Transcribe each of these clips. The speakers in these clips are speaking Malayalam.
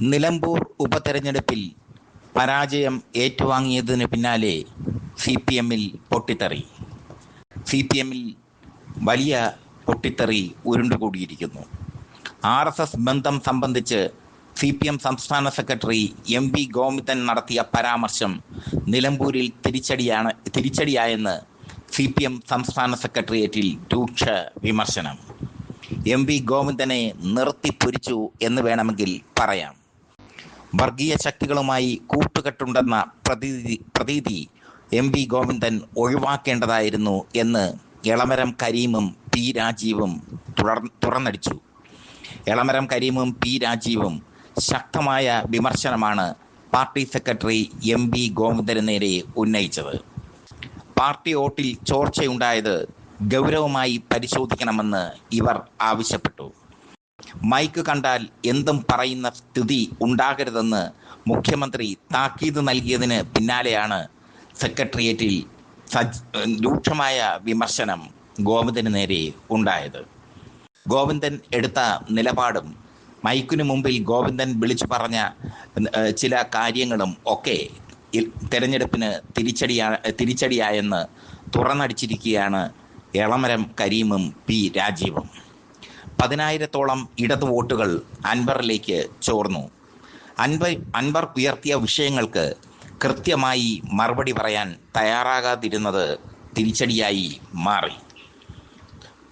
നിലമ്പൂർ ഉപതെരഞ്ഞെടുപ്പിൽ പരാജയം ഏറ്റുവാങ്ങിയതിന് പിന്നാലെ സി പി എമ്മിൽ പൊട്ടിത്തെറി. സി പി എമ്മിൽ വലിയ പൊട്ടിത്തെറി ഉരുണ്ടുകൂടിയിരിക്കുന്നു. ആർ എസ് എസ് ബന്ധം സംബന്ധിച്ച് സി പി എം സംസ്ഥാന സെക്രട്ടറി എം വി ഗോവിന്ദൻ നടത്തിയ പരാമർശം നിലമ്പൂരിൽ തിരിച്ചടിയാണ് തിരിച്ചടിയായെന്ന് സി പി എം സംസ്ഥാന സെക്രട്ടേറിയറ്റിൽ രൂക്ഷ വിമർശനം. എം വി ഗോവിന്ദനെ നിർത്തിപ്പൊരിച്ചു എന്ന് വേണമെങ്കിൽ പറയാം. വർഗീയ ശക്തികളുമായി കൂട്ടുകെട്ടുണ്ടെന്ന പ്രതീതി പ്രതീതി എം വി ഗോവിന്ദൻ ഒഴിവാക്കേണ്ടതായിരുന്നു എന്ന് എളമരം കരീമും പി രാജീവും തുടർ തുറന്നടിച്ചു. എളമരം കരീമും പി രാജീവും ശക്തമായ വിമർശനമാണ് പാർട്ടി സെക്രട്ടറി എം വി ഗോവിന്ദന് നേരെ ഉന്നയിച്ചത്. പാർട്ടി വോട്ടിൽ ചോർച്ചയുണ്ടായത് ഗൗരവമായി പരിശോധിക്കണമെന്ന് ഇവർ ആവശ്യപ്പെട്ടു. മൈക്ക് കണ്ടാൽ എന്തും പറയുന്ന സ്ഥിതി ഉണ്ടാകരുതെന്ന് മുഖ്യമന്ത്രി താക്കീത് നൽകിയതിന് പിന്നാലെയാണ് സെക്രട്ടേറിയറ്റിൽ രൂക്ഷമായ വിമർശനം ഗോവിന്ദന് നേരെ ഉണ്ടായത്. ഗോവിന്ദൻ എടുത്ത നിലപാടും മൈക്കിനു മുമ്പിൽ ഗോവിന്ദൻ വിളിച്ചു പറഞ്ഞ ചില കാര്യങ്ങളും ഒക്കെ തെരഞ്ഞെടുപ്പിന് തിരിച്ചടിയാ തിരിച്ചടിയായെന്ന് തുറന്നടിച്ചിരിക്കുകയാണ് എളമരം കരീമും പി രാജീവും. പതിനായിരത്തോളം ഇടത് വോട്ടുകൾ അൻവറിലേക്ക് ചോർന്നു. അൻവർ അൻവർ ഉയർത്തിയ വിഷയങ്ങൾക്ക് കൃത്യമായി മറുപടി പറയാൻ തയ്യാറാകാതിരുന്നത് തിരിച്ചടിയായി മാറി.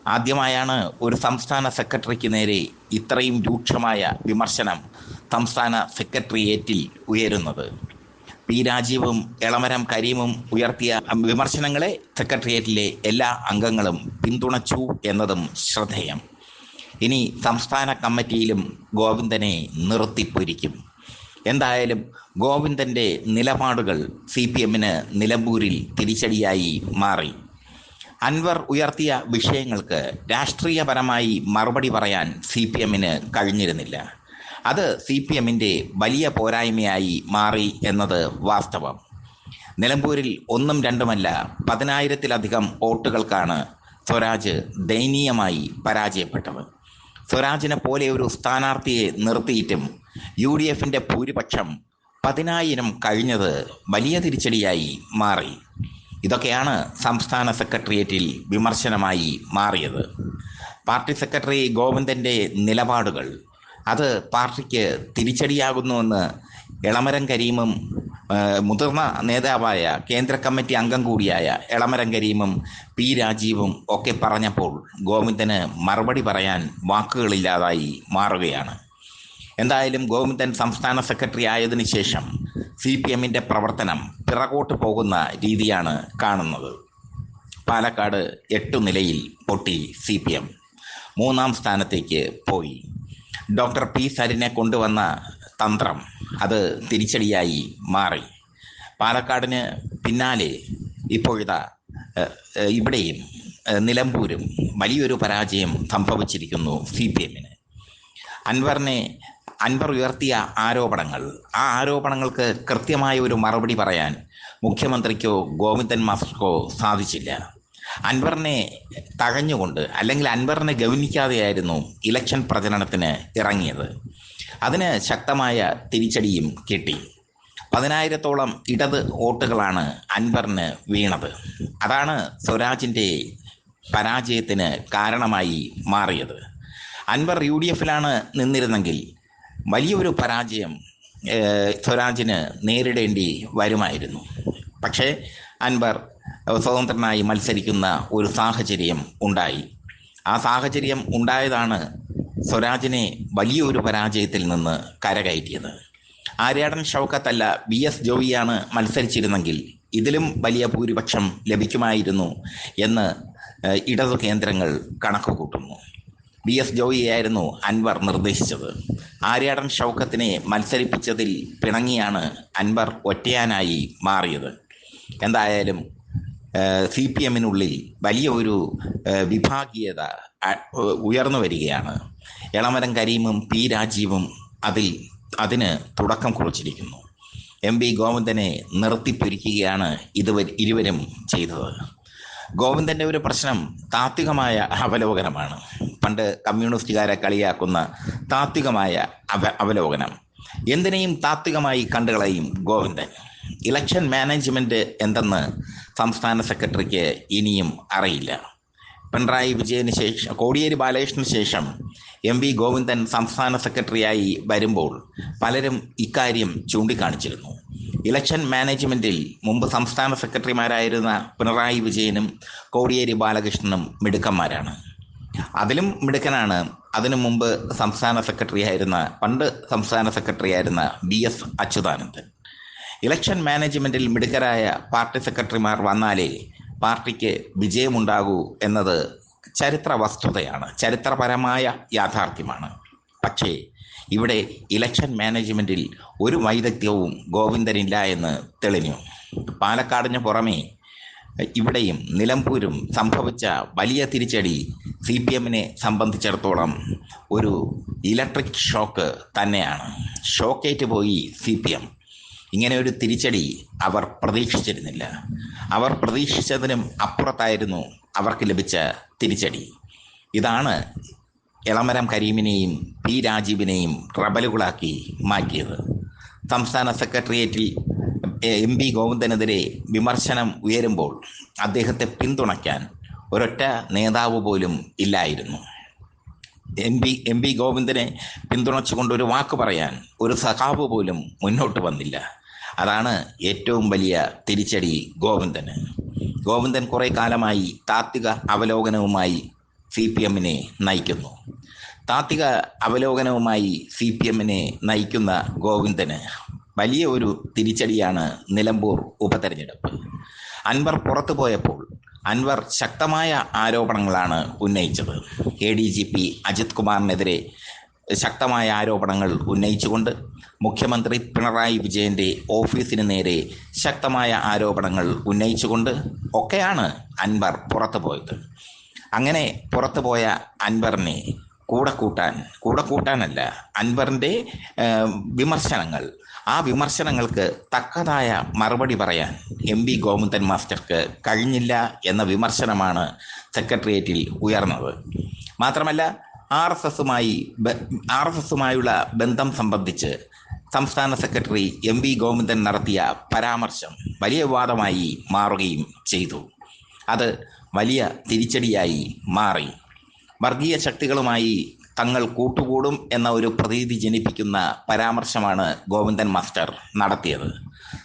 ആദ്യമായാണ് ഒരു സംസ്ഥാന സെക്രട്ടറിക്ക് നേരെ ഇത്രയും രൂക്ഷമായ വിമർശനം സംസ്ഥാന സെക്രട്ടേറിയറ്റിൽ ഉയരുന്നത്. പി രാജീവും എളമരം കരീമും ഉയർത്തിയ വിമർശനങ്ങളെ സെക്രട്ടേറിയറ്റിലെ എല്ലാ അംഗങ്ങളും പിന്തുണച്ചു എന്നതും ശ്രദ്ധേയം. ഇനി സംസ്ഥാന കമ്മിറ്റിയിലും ഗോവിന്ദനെ നിർത്തിപ്പൊരിക്കും. എന്തായാലും ഗോവിന്ദന്റെ നിലപാടുകൾ സി പി എമ്മിന് നിലമ്പൂരിൽ തിരിച്ചടിയായി മാറി. അൻവർ ഉയർത്തിയ വിഷയങ്ങൾക്ക് രാഷ്ട്രീയപരമായി മറുപടി പറയാൻ സി പി എമ്മിന് കഴിഞ്ഞിരുന്നില്ല. അത് സി പി എമ്മിന്റെ വലിയ പോരായ്മയായി മാറി എന്നത് വാസ്തവം. നിലമ്പൂരിൽ ഒന്നും രണ്ടുമല്ല പതിനായിരത്തിലധികം വോട്ടുകൾക്കാണ് സ്വരാജ് ദയനീയമായി പരാജയപ്പെട്ടത്. സ്വരാജിനെ പോലെ ഒരു സ്ഥാനാർത്ഥിയെ നിർത്തിയിട്ടും യു ഡി എഫിന്റെ ഭൂരിപക്ഷം പതിനായിരം കഴിഞ്ഞത് വലിയ തിരിച്ചടിയായി മാറി. ഇതൊക്കെയാണ് സംസ്ഥാന സെക്രട്ടേറിയറ്റിൽ വിമർശനമായി മാറിയത്. പാർട്ടി സെക്രട്ടറി ഗോവിന്ദന്റെ നിലപാടുകൾ. അത് പാർട്ടിക്ക് തിരിച്ചടിയാകുന്നുവെന്ന് എളമരം കരീമും മുതിർന്ന നേതാവായ കേന്ദ്ര കമ്മിറ്റി അംഗം കൂടിയായ എളമരം കരീമും പി രാജീവും ഒക്കെ പറഞ്ഞപ്പോൾ ഗോവിന്ദന് മറുപടി പറയാൻ വാക്കുകളില്ലാതായി മാറുകയാണ്. എന്തായാലും ഗോവിന്ദൻ സംസ്ഥാന സെക്രട്ടറി ആയതിനു ശേഷം സി പി എമ്മിന്റെ പ്രവർത്തനം പിറകോട്ട് പോകുന്ന രീതിയാണ് കാണുന്നത്. പാലക്കാട് എട്ടു നിലയിൽ പൊട്ടി സി പി എം മൂന്നാം സ്ഥാനത്തേക്ക് പോയി. ഡോക്ടർ പി സരിനെ കൊണ്ടുവന്ന തന്ത്രം. അത് തിരിച്ചടിയായി മാറി. പാലക്കാടിന് പിന്നാലെ ഇപ്പോഴിതാ ഇവിടെയും നിലമ്പൂരും വലിയൊരു പരാജയം സംഭവിച്ചിരിക്കുന്നു സി പി എമ്മിന്. അൻവറിനെ അൻവർ ഉയർത്തിയ ആരോപണങ്ങൾ ആ ആരോപണങ്ങൾക്ക് കൃത്യമായ ഒരു മറുപടി പറയാൻ മുഖ്യമന്ത്രിക്കോ ഗോവിന്ദൻ മാസ്റ്റർക്കോ സാധിച്ചില്ല. അൻവറിനെ തകഞ്ഞുകൊണ്ട് അല്ലെങ്കിൽ അൻവറിനെ ഗൗനിക്കാതെയായിരുന്നു ഇലക്ഷൻ പ്രചരണത്തിന് ഇറങ്ങിയത്. അതിന് ശക്തമായ തിരിച്ചടിയും കിട്ടി. പതിനായിരത്തോളം ഇടത് വോട്ടുകളാണ് അൻവറിന് വീണത്. അതാണ് സ്വരാജിന്റെ പരാജയത്തിന് കാരണമായി മാറിയത്. അൻവർ യു ഡി എഫിലാണ് നിന്നിരുന്നെങ്കിൽ വലിയൊരു പരാജയം സ്വരാജിന് നേരിടേണ്ടി വരുമായിരുന്നു. പക്ഷേ അൻവർ സ്വതന്ത്രനായി മത്സരിക്കുന്ന ഒരു സാഹചര്യം ഉണ്ടായി. ആ സാഹചര്യം ഉണ്ടായതാണ് സ്വരാജിനെ വലിയൊരു പരാജയത്തിൽ നിന്ന് കരകയറ്റിയത്. ആര്യാടൻ ഷൗക്കത്തല്ല ബി എസ് ജോയിയാണ് മത്സരിച്ചിരുന്നെങ്കിൽ ഇതിലും വലിയ ഭൂരിപക്ഷം ലഭിക്കുമായിരുന്നു എന്ന് ഇടതു കേന്ദ്രങ്ങൾ കണക്ക് കൂട്ടുന്നു ബി എസ് ജോയിയായിരുന്നു അൻവർ നിർദ്ദേശിച്ചത്. ആര്യാടൻ ഷൗക്കത്തിനെ മത്സരിപ്പിച്ചതിൽ പിണങ്ങിയാണ് അൻവർ ഒറ്റയാനായി മാറിയത്. എന്തായാലും സി പി എമ്മിനുള്ളിൽ വലിയ ഒരു വിഭാഗീയത ഉയർന്നു വരികയാണ്. എളമരം കരീമും പി രാജീവും അതിൽ അതിന് തുടക്കം കുറിച്ചിരിക്കുന്നു. എം വി ഗോവിന്ദനെ നിർത്തിപ്പൊരിക്കുകയാണ് ഇതുവരെ ഇരുവരും ചെയ്തത്. ഗോവിന്ദന്റെ ഒരു പ്രശ്നം താത്വികമായ അവലോകനമാണ്. പണ്ട് കമ്മ്യൂണിസ്റ്റുകാരെ കളിയാക്കുന്ന താത്വികമായ അവ അവലോകനം. എന്തിനേയും താത്വികമായി കണ്ടുകളയും ഗോവിന്ദൻ. ഇലക്ഷൻ മാനേജ്മെന്റ് എന്തെന്ന് സംസ്ഥാന സെക്രട്ടറിക്ക് ഇനിയും അറിയില്ല. പിണറായി വിജയന് ശേഷം കോടിയേരി ബാലകൃഷ്ണന് ശേഷം എം വി ഗോവിന്ദൻ സംസ്ഥാന സെക്രട്ടറിയായി വരുമ്പോൾ പലരും ഇക്കാര്യം ചൂണ്ടിക്കാണിച്ചിരുന്നു. ഇലക്ഷൻ മാനേജ്മെന്റിൽ മുമ്പ് സംസ്ഥാന സെക്രട്ടറിമാരായിരുന്ന പിണറായി വിജയനും കോടിയേരി ബാലകൃഷ്ണനും മിടുക്കന്മാരാണ്. അതിലും മിടുക്കനാണ് അതിനു മുമ്പ് സംസ്ഥാന സെക്രട്ടറി ആയിരുന്ന പണ്ട് സംസ്ഥാന സെക്രട്ടറി ആയിരുന്ന ബി എസ് അച്യുതാനന്ദൻ. ഇലക്ഷൻ മാനേജ്മെന്റിൽ മിടുക്കരായ പാർട്ടി സെക്രട്ടറിമാർ വന്നാലേ പാർട്ടിക്ക് വിജയമുണ്ടാകൂ എന്നത് ചരിത്ര വസ്തുതയാണ് ചരിത്രപരമായ യാഥാർത്ഥ്യമാണ്. പക്ഷേ ഇവിടെ ഇലക്ഷൻ മാനേജ്മെന്റിൽ ഒരു വൈദഗ്ധ്യവും ഗോവിന്ദനില്ല എന്ന് തെളിഞ്ഞു. പാലക്കാടിന് പുറമേ ഇവിടെയും നിലമ്പൂരും സംഭവിച്ച വലിയ തിരിച്ചടി സി പി എമ്മിനെ സംബന്ധിച്ചിടത്തോളം ഒരു ഇലക്ട്രിക് ഷോക്ക് തന്നെയാണ്. ഷോക്കേറ്റ് പോയി സി പി എം. ഇങ്ങനെ ഒരു തിരിച്ചടി അവർ പ്രതീക്ഷിച്ചിരുന്നില്ല. അവർ പ്രതീക്ഷിച്ചതിനും അപ്പുറത്തായിരുന്നു അവർക്ക് ലഭിച്ച തിരിച്ചടി. ഇതാണ് എളമരം കരീമിനെയും പി രാജീവിനെയും റബലുകളാക്കി മാറ്റിയത്. സംസ്ഥാന സെക്രട്ടേറിയറ്റിൽ എം പി ഗോവിന്ദനെതിരെ വിമർശനം ഉയരുമ്പോൾ അദ്ദേഹത്തെ പിന്തുണയ്ക്കാൻ ഒരൊറ്റ നേതാവ് പോലും ഇല്ലായിരുന്നു. എം പി എം പി ഗോവിന്ദനെ പിന്തുണച്ചുകൊണ്ട് ഒരു വാക്ക് പറയാൻ ഒരു സഖാവ് പോലും മുന്നോട്ട് വന്നില്ല. അതാണ് ഏറ്റവും വലിയ തിരിച്ചടി ഗോവിന്ദന്. ഗോവിന്ദൻ കുറേ കാലമായി താത്വിക അവലോകനവുമായി സി പി എമ്മിനെ നയിക്കുന്നു. താത്വിക അവലോകനവുമായി സി പി എമ്മിനെ നയിക്കുന്ന ഗോവിന്ദന് വലിയ ഒരു തിരിച്ചടിയാണ് നിലമ്പൂർ ഉപതെരഞ്ഞെടുപ്പ്. അൻവർ പുറത്തു പോയപ്പോൾ അൻവർ ശക്തമായ ആരോപണങ്ങളാണ് ഉന്നയിച്ചത്. A D G P Ajith കുമാറിനെതിരെ ശക്തമായ ആരോപണങ്ങൾ ഉന്നയിച്ചുകൊണ്ട് മുഖ്യമന്ത്രി പിണറായി വിജയന്റെ ഓഫീസിന് നേരെ ശക്തമായ ആരോപണങ്ങൾ ഉന്നയിച്ചുകൊണ്ട് ഒക്കെയാണ് അൻവർ പുറത്തു പോയത്. അങ്ങനെ പുറത്തു പോയ അൻവറിനെ കൂടെ കൂട്ടാൻ കൂടെ കൂട്ടാനല്ല അൻവറിന്റെ വിമർശനങ്ങൾ. ആ വിമർശനങ്ങൾക്ക് തക്കതായ മറുപടി പറയാൻ എം വി ഗോവിന്ദൻ മാസ്റ്റർക്ക് കഴിഞ്ഞില്ല എന്ന വിമർശനമാണ് സെക്രട്ടേറിയറ്റിൽ ഉയർന്നത്. മാത്രമല്ല ആർ എസ് എസുമായി ആർ എസ് എസുമായുള്ള ബന്ധം സംബന്ധിച്ച് സംസ്ഥാന സെക്രട്ടറി എം വി ഗോവിന്ദൻ നടത്തിയ പരാമർശം വലിയ വിവാദമായി മാറുകയും ചെയ്തു. അത് വലിയ തിരിച്ചടിയായി മാറി. വർഗീയ ശക്തികളുമായി തങ്ങൾ കൂട്ടുകൂടും എന്ന ഒരു പ്രതീതി ജനിപ്പിക്കുന്ന പരാമർശമാണ് ഗോവിന്ദൻ മാസ്റ്റർ നടത്തിയത്.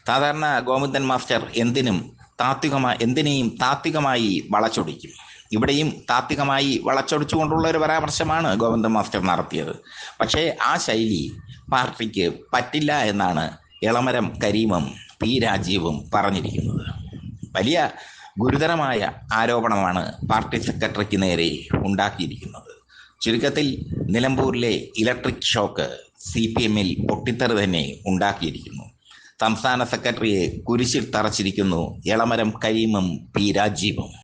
സാധാരണ ഗോവിന്ദൻ മാസ്റ്റർ എന്തിനും താത്വികമായി എന്തിനേയും താത്വികമായി വളച്ചൊടിക്കും. ഇവിടെയും താത്വികമായി വളച്ചൊടിച്ചുകൊണ്ടുള്ള ഒരു പരാമർശമാണ് ഗോവിന്ദൻ മാസ്റ്റർ നടത്തിയത്. പക്ഷേ ആ ശൈലി പാർട്ടിക്ക് പറ്റില്ല എന്നാണ് ഇളമരം കരീമും പി രാജീവും പറഞ്ഞിരിക്കുന്നത്. വലിയ ഗുരുതരമായ ആരോപണമാണ് പാർട്ടി സെക്രട്ടറിക്ക് നേരെ ഉണ്ടാക്കിയിരിക്കുന്നത്. ചുരുക്കത്തിൽ നിലമ്പൂരിലെ ഇലക്ട്രിക് ഷോക്ക് സി പി എമ്മിൽ പൊട്ടിത്തെറി തന്നെ ഉണ്ടാക്കിയിരിക്കുന്നു. സംസ്ഥാന സെക്രട്ടറിയെ കുരിശിൽ തറച്ചിരിക്കുന്നു ഇളമരം കരീമും പി രാജീവും.